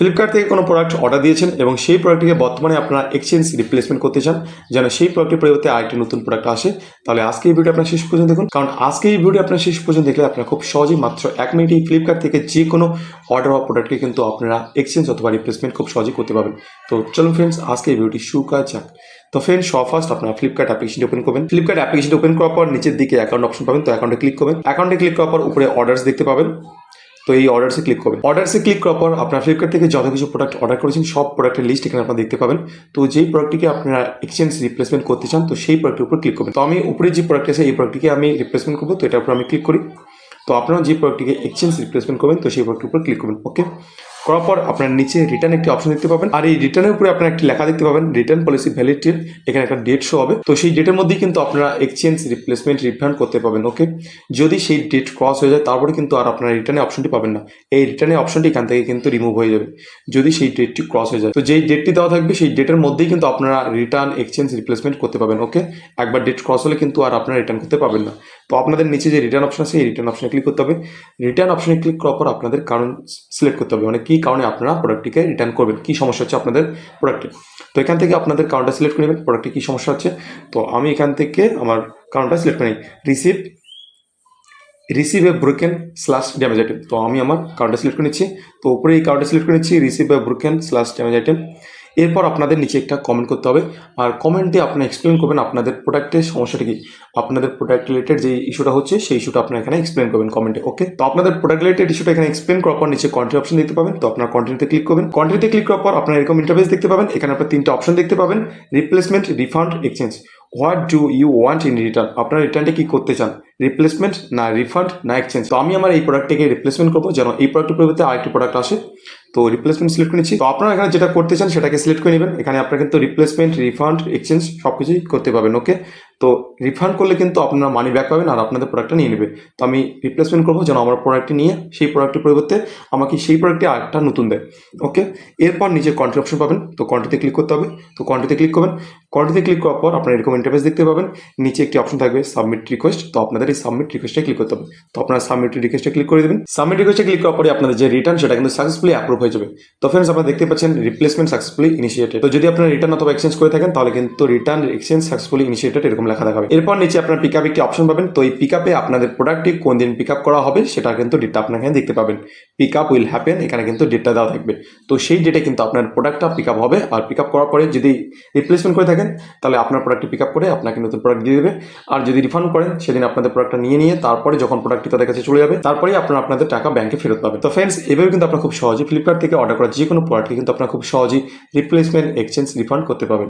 Flipkart থেকে কোনো product order দিয়েছেন এবং সেই প্রোডাক্টটিকে বর্তমানে আপনারা এক্সচেঞ্জ রিপ্লেসমেন্ট করতে চান, যেন সেই প্রোডাক্টের পরিবর্তে আরেকটি নতুন প্রোডাক্ট আসে। তাহলে আজকে এই ভিডিও আপনার শেষ পর্যন্ত দেখুন। কারণ আজকে এই ভিডিও আপনার শেষ পর্যন্ত দেখলে আপনারা খুব সহজেই মাত্র এক মিনিটে ফ্লিপকার্ট থেকে যে কোনো অর্ডার হওয়া প্রোডাক্টকে কিন্তু আপনারা এক্সচেঞ্জ অথবা রিপ্লেসমেন্ট খুব সহজেই করতে পারবেন। তো চলুন ফ্রেন্ডস আজকে এই ভিডিওটি শুরু করা যাক। তো ফ্রেন্ড সব ফার্স্ট আপনারা ফ্লিপকার্ট অ্যাপ্লিকেশন ওপেন করবেন। ফ্লিপকার্ট অ্যাপ্লিকেশন ওপেন করার পর নিচের দিকে অ্যাকাউন্ট অপশন পাবেন। তো অ্যাকাউন্টে ক্লিক করবেন। অ্যাকাউন্টে ক্লিক করার পর উপরে অর্ডার্স দেখতে পাবেন। তো এই অর্ডারসে ক্লিক করবেন। অর্ডারসে ক্লিক করার পর আপনার ফ্লিপকার্ট থেকে যত কিছু প্রোডাক্ট অর্ডার করেছেন, সব প্রোডাক্টের লিস্ট এখানে আপনারা দেখতে পাবেন। তো যেই প্রোডাক্টটিকে আপনারা এক্সচেঞ্জ রিপ্লেসমেন্ট করতে চান, তো সেই প্রোডাক্টের উপর ক্লিক করবেন। তো আমি উপরে যে প্রোডাক্ট আছে, এই প্রোডাক্টটিকে আমি রিপ্লেসমেন্ট করব, তো এটার উপর আমি ক্লিক করি। তো আপনারা যে প্রোডাক্টটিকে এক্সচেঞ্জ রিপ্লেসমেন্ট করবেন, তো সেই প্রোডাক্টের উপর ক্লিক করবেন ওকে করার পর আপনার নিচে রিটার্ন একটি অপশন দেখতে পাবেন। আর এই রিটার্নের উপরে আপনার একটি লেখা দেখতে পাবেন রিটার্ন পলিসি ভ্যালিডিটির এখানে একটা ডেট শো হবে। তো সেই ডেটের মধ্যেই কিন্তু আপনারা এক্সচেঞ্জ রিপ্লেসমেন্ট রিফান্ড করতে পাবেন ওকে যদি সেই ডেট ক্রস হয়ে যায়, তারপরে কিন্তু আর আপনারা রিটার্নের অপশনটি পাবেন না। এই রিটার্নের অপশনটি এখান থেকে কিন্তু রিমুভ হয়ে যাবে, যদি সেই ডেটটি ক্রস হয়ে যায়। তো যেই ডেটটি দেওয়া থাকবে, সেই ডেটের মধ্যেই কিন্তু আপনারা রিটার্ন এক্সচেঞ্জ রিপ্লেসমেন্ট করতে পাবেন ওকে একবার ডেট ক্রস হলে কিন্তু আর আপনারা রিটার্ন করতে পারবেন না। তো আপনাদের নিচে যে রিটার্ন অপশন আছে, এই রিটার্ন অপশনে ক্লিক করতে হবে। রিটার্ন অপশনে ক্লিক করার পর আপনাদের কারণ সিলেক্ট করতে হবে মানে কী কারণে আপনারা প্রোডাক্টটিকে রিটার্ন করবেন, কী সমস্যা হচ্ছে আপনাদের প্রোডাক্টে তো এখান থেকে আপনাদের কারণটা সিলেক্ট করে নেবেন প্রোডাক্টে কী সমস্যা হচ্ছে। তো আমি এখান থেকে আমার কারণটা সিলেক্ট করে নিই। Receive receive a broken slash damage item তো আমি আমার কার্ডটা সিলেক্ট করে নিচ্ছি। তো উপরে এই কার্ডটা সিলেক্ট করে নিচ্ছি receive a broken slash damage item এরপর আপনাদের নিচে একটা কমেন্ট করতে হবে। আর কমেন্টে আপনি এক্সপ্লেন করবেন আপনাদের প্রোডাক্টের সমস্যাটা কি। আপনাদের প্রোডাক্ট রিলেটেড যে ইস্যুটা হচ্ছে, সেই ইস্যুটা আপনার এখানে এক্সপ্লেন করবেন কমেন্টে ওকে তো আপনাদের প্রোডাক্ট রিলেটেড ইস্যুটা এখানে এক্সপ্লেন করার পর নিচে কন্টিনিউ অপশন দেখতে পাবেন। তো আপনার কন্টিনিউতে ক্লিক করবেন। কন্টিনিউতে ক্লিক করার পর আপনার এরকম ইন্টারভেস দেখতে পাবেন। এখানে আপনার তিনটা অপশন দেখতে পাবেন। Replacement refund exchange what do you want in return আপনার রিটার্নটা কি করতে চান? রিপ্লেসমেন্ট না রিফান্ড না এক্সচেঞ্জ তো আমি আমার এই প্রোডাক্টটাকে রিপ্লেসমেন্ট করব, যেন এই প্রোডাক্টের পরিবর্তে আরেকটি প্রোডাক্ট আসে। তো রিপ্লেসমেন্ট সিলেক্ট করেছি। তো আপনারা এখানে যেটা করতে চান সেটাকে সিলেক্ট করে নেবেন। এখানে আপনারা কিন্তু রিপ্লেসমেন্ট রিফান্ড এক্সচেঞ্জ সব কিছুই করতে পারবেন ওকে তো রিফান্ড করলে কিন্তু আপনারা মানি ব্যাক পাবেন আর আপনাদের প্রোডাক্টটা নিয়ে নেবে তো আমি রিপ্লেসমেন্ট করব যেন আমার প্রোডাক্টটি নিয়ে সেই প্রোডাক্টের পরিবর্তে আমাকে সেই প্রোডাক্টে আরেকটা নতুন দেয়। ওকে এরপর নিজের কন্ট্রি অপশন পাবেন। তো কন্ট্রিতে ক্লিক করতে হবে। তো কন্ট্রিতে ক্লিক করবেন। কন্ট্রিতে ক্লিক করার পর আপনার এরকম ইন্টারফেস দেখতে পাবেন। নিচে একটি অপশন থাকবে সাবমিট রিকোয়েস্ট তো আপনাদের এই সাবমিট রিকোয়েস্টে ক্লিক করতে হবে। তো আপনারা সাবমিট রিকোয়েস্টে ক্লিক করে দেবেন। সাবমিট রিকোয়েস্টে ক্লিক করার পরে আপনাদের যে রিটার্ন সেটা কিন্তু সাকসেসফুলি অ্যাপ্রুভ হয়ে যাবে। তো ফ্রেন্ডস আপনারা দেখতে পাচ্ছেন রিপ্লেসমেন্ট সাকসেসফুলি ইনিশিয়েটেড তো যদি আপনারা রিটার্ন অথবা এক্সচেঞ্জ করে থাকেন, তাহলে কিন্তু রিটার্ন এক্সচেঞ্জ সাকসেসফুলি ইনিশিয়েটেড এরকম লেখা দেখাবে। এরপর নিচে আপনার পিক একটি অপশন পাবেন। তো এই পিক আপে আপনাদের প্রোডাক্টটি কোন দিন পিক আপ করা হবে সেটা কিন্তু ডেটটা আপনার এখানে দেখতে পাবেন। পিক আপ উইল হ্যাপেন এখানে কিন্তু ডেটটা দেওয়া থাকবে। তো সেই ডেটে কিন্তু আপনার প্রোডাক্টটা পিক আপ হবে। আর পিক আপ করার পরে যদি রিপ্লেসমেন্ট করে থাকেন, তাহলে আপনার প্রোডাক্টটি পিক আপ করে আপনাকে নতুন প্রোডাক্ট দিয়ে দেবে। আর যদি রিফান্ড করেন, সেদিন আপনাদের প্রোডাক্টটা নিয়ে নিয়ে তারপরে যখন প্রোডাক্টটি তাদের কাছে চলে যাবে, তারপরেই আপনার আপনাদের টাকা ব্যাংকে ফেরত পাবে তো ফ্রেন্ডস এভাবে কিন্তু আপনার খুব সহজে ফ্লিপকার্ট থেকে অর্ডার করা যে কোনো প্রোডাক্টকে কিন্তু আপনার খুব সহজেই রিপ্লেসমেন্ট এক্সচেঞ্জ রিফান্ড করতে পারবেন।